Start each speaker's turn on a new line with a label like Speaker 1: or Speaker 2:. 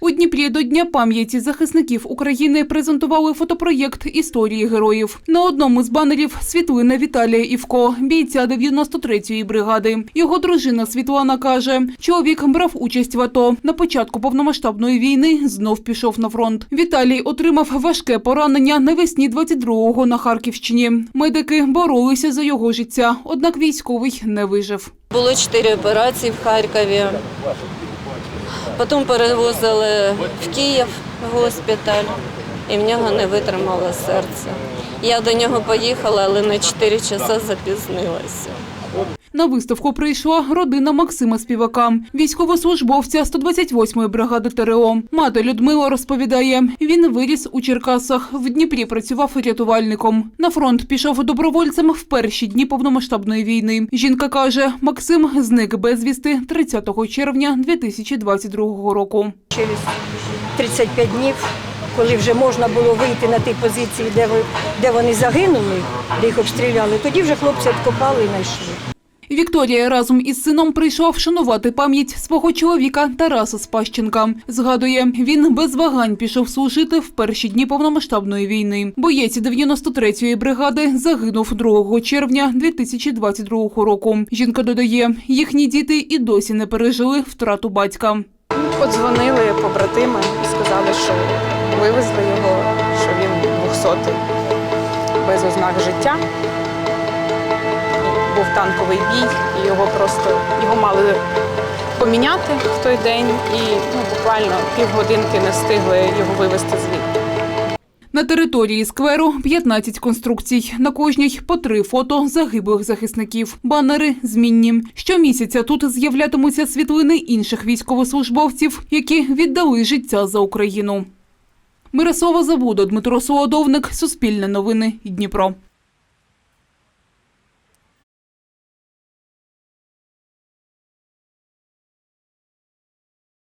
Speaker 1: У Дніпрі до Дня пам'яті захисників України презентували фотопроєкт історії героїв. На одному з банерів світлина Віталія Івко, бійця 93-ї бригади. Його дружина Світлана каже, чоловік брав участь в АТО. На початку повномасштабної війни знов пішов на фронт. Віталій отримав важке поранення навесні 22-го на Харківщині. Медики боролися за його життя, однак військовий не вижив.
Speaker 2: Було чотири операції в Харкові. Потім перевозили в Київ в госпіталь, і в нього не витримало серце. Я до нього поїхала, але на 4 часа запізнилася.
Speaker 1: На виставку прийшла родина Максима Співака, військовослужбовця 128-ї бригади ТРО. Мати Людмила розповідає, він виріс у Черкасах. В Дніпрі працював рятувальником. На фронт пішов добровольцем в перші дні повномасштабної війни. Жінка каже, Максим зник безвісти 30 червня 2022 року.
Speaker 3: через 35 днів, коли вже можна було вийти на ті позиції, де, де вони загинули, де їх обстріляли, тоді вже хлопці відкопали і знайшли.
Speaker 1: Вікторія разом із сином прийшла вшанувати пам'ять свого чоловіка Тараса Спащенка. Згадує, він без вагань пішов служити в перші дні повномасштабної війни. Боєць 93-ї бригади загинув 2 червня 2022 року. Жінка додає, їхні діти і досі не пережили втрату батька.
Speaker 4: Подзвонили побратими і сказали, що вивезли його, що він 200-й без ознак життя. Був танковий бій, і його просто його мали поміняти в той день, і ну, буквально півгодинки не встигли його вивезти звідти.
Speaker 1: На території скверу 15 конструкцій. На кожній по три фото загиблих захисників. Банери змінні. Щомісяця тут з'являтимуться світлини інших військовослужбовців, які віддали життя за Україну. Мирослава Забуда, Дмитро Солодовник, Суспільне новини, Дніпро.